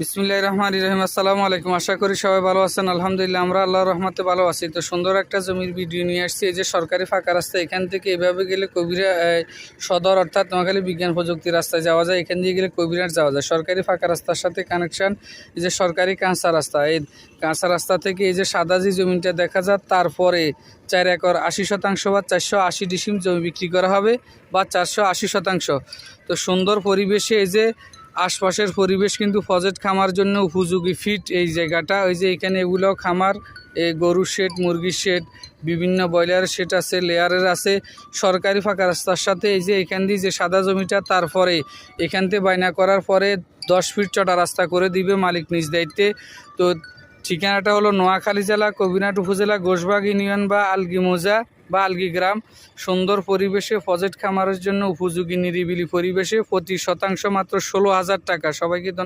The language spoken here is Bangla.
বিসমিল্লাহ রহমান রহিম। আসসালামু আলাইকুম। আশা করি সবাই ভালো আছেন। আলহামদুলিল্লাহ, আমরা আল্লাহ রহমতে ভালো আছি। তো সুন্দর একটা জমির ভিডিও নিয়ে আসছি। এই যে সরকারি ফাঁকা রাস্তা, এখান থেকে এভাবে গেলে কবিরা সদর অর্থাৎ নোয়াখালী বিজ্ঞান প্রযুক্তি রাস্তায় যাওয়া যায়। এখান দিয়ে গেলে কবিরাট যাওয়া যায়। সরকারি ফাঁকা রাস্তার সাথে কানেকশন এই যে সরকারি কাঁচা রাস্তা, এই কাঁচা রাস্তা থেকে এই যে সাদা যে জমিটা দেখা যায়, তারপরে চার একর আশি শতাংশ বা চারশো আশি ডিসিম জমি বিক্রি করা হবে বা চারশো আশি শতাংশ। তো সুন্দর পরিবেশে এই যে আশপাশের পরিবেশ কিন্তু ফজেট খামার জন্য উপযোগী ফিট এই জায়গাটা। ওই যে এখানে এগুলো খামার, এই গরুর শেড মুরগির শেড বিভিন্ন ব্রয়লার শেড আছে, লেয়ারের আছে। সরকারি ফাঁকা রাস্তার সাথে এই যে এখান দিয়ে যে সাদা জমিটা, তারপরে এখান থেকে বায়না করার পরে দশ ফিট চটা রাস্তা করে দিবে মালিক নিজ দায়িত্বে। তো ঠিকানাটা হলো নোয়াখালী জেলা কবিনাট উপজেলা গোসবাগ ইউনিয়ন বা আলগি মোজা বা আলগি গ্রাম। সুন্দর পরিবেশে ফজেট খামারের জন্য উপযোগী নিরিবিলি পরিবেশে প্রতি শতাংশ মাত্র ষোলো হাজার টাকা। সবাইকে